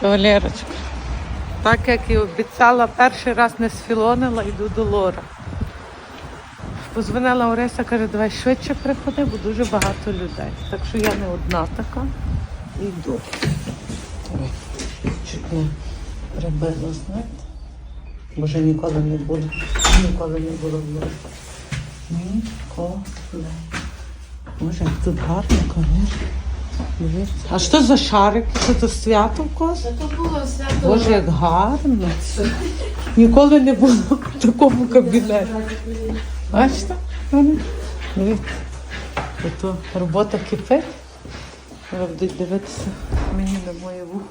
Валерочка. Так як і обіцяла, перший раз не сфілонила, йду до Лора. Позвонила Ореса, каже, давай швидше приходи, бо дуже багато людей. Так що я не одна така. Йду. Чуть не прибила, знаєте. Боже, ніколи не було. Ніколи не було в Лорі. Ніколи. Боже, тут гарно, конечно. Дивіться. А що за шарик? Що то свято в когось? То було свято. Боже, як гарно. Ніколи не було в такому кабінеті. Бачите? Дивіться. Ото робота кипить. Ви будуть дивитися мені на моє вухо.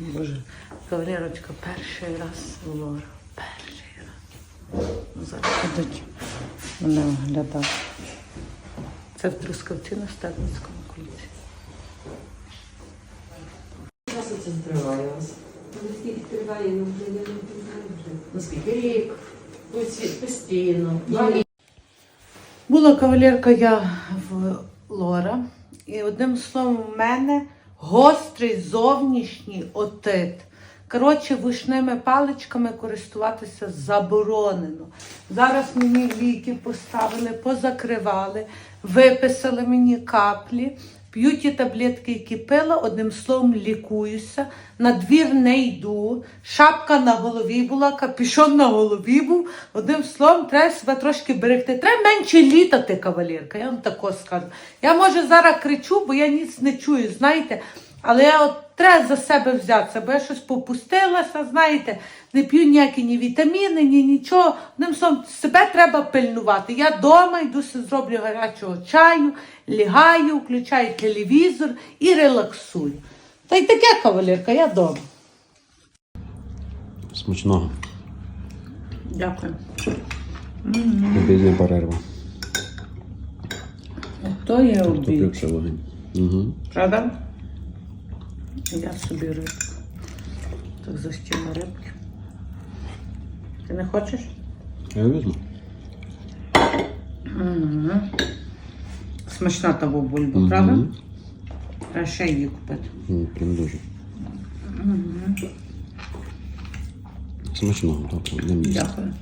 Боже, кавалерочка, перший раз в Лора. Перший раз. Ну, Зараз будуть мене оглядати. Це в Трускавці на Стебницькому кільці. Часу це триває у вас? Скільки триває, ну вже я не знаю вже. Наскільки рік? Постій- Постійно. Була кавалерка я в Лора, і одним словом, в мене гострий зовнішній отит. Коротше, вишними паличками користуватися заборонено. Зараз мені ліки поставили, позакривали, виписали мені каплі, п'ю ті таблетки, які пила, одним словом, лікуюся, на двір не йду, шапка на голові була, капюшон на голові був. Одним словом, треба себе трошки берегти. Треба менше літати, кавалерка, я вам тако скажу. Я може зараз кричу, бо я ніц не чую, знаєте. Але я от треба за себе взятися, бо я щось попустилася, знаєте, не п'ю ніякі ні вітаміни, ні нічого. Одним словом, себе треба пильнувати. Я вдома йду, зроблю гарячого чаю, лягаю, включаю телевізор і релаксую. Та й таке, кавалерка, я вдома. Смачного. Дякую. Обідня перерва. То є. Угу. Правда? Я собі рибку. Так застіла рибки. Ти не хочеш? Я візьму. Смачна та бульба, правда? Треба ще її купити. М, Прям дуже. Смачного, добре, не місце. Дякую.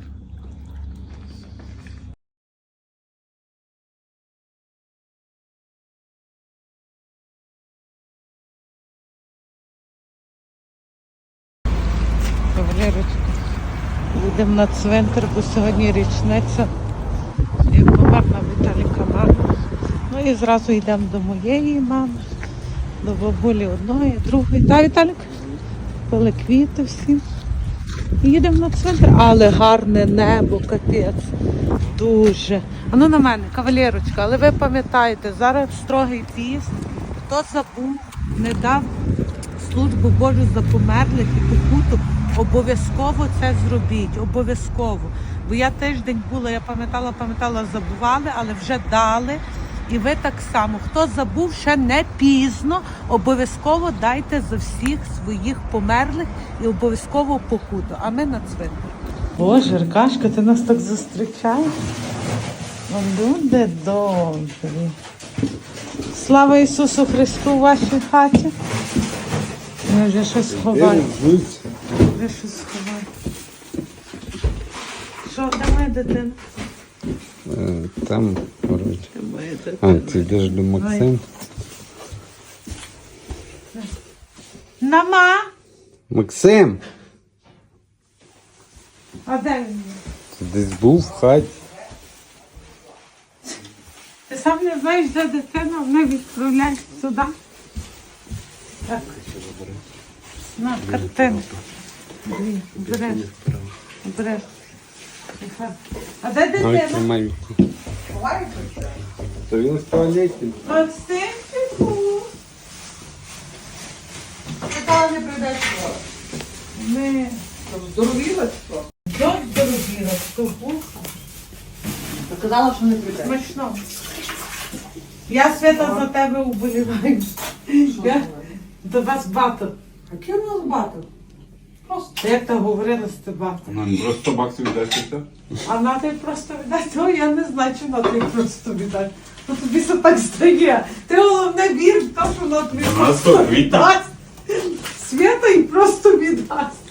Валерочка, їдемо на цвинтар, бо сьогодні річниця, як померла Віталіка мама. Ну і зразу йдемо до моєї мами, до бабулі одної, другої. Та, Віталік? Пили квіти всі. Їдемо на центр, але гарне небо, капець. Дуже. А ну на мене, кавалерочка, але ви пам'ятаєте, зараз строгий піст. Хто забув, не дав службу Божу за померлих і покуту, обов'язково це зробіть. Обов'язково. Бо я тиждень була, я пам'ятала, пам'ятала, забували, але вже дали. І ви так само. Хто забув, ще не пізно. Обов'язково дайте за всіх своїх померлих і обов'язково покуту. А ми на цвинтар. Боже, Аркашка, ти нас так зустрічаєш? Люди добрі. Слава Ісусу Христу у вашій хаті. Ми вже щось ховаємо. Вже щось ховаємо. Що, моя дитина? Е, Там, дитина? А, ти йдеш до Максим? Нама! Максим! А де він? Ти десь був в хаті? Ти сам не знаєш, де дитина, не відправляєш сюди. Так. На, картину. Дві, Береш. Береш. А де дитина? тримай. То він в туалеті. Максимчику. Питала не прийде що? Ми. Здоровіла що? Що здоровіла? Ковбуха. Казала, що не прийде. Смачно. Я свята за тебе уболіваю. Я до вас бато. А ким нас бати? Просто. Як то говорили з тобаком. Нам просто баксів віддасться. А на тобі просто віддати, то я не знаю, чи на тобі просто віддати. Ну тобі все так стає. Ти головне вір в те, що на тобі просто віддасть. Свята і просто віддасть.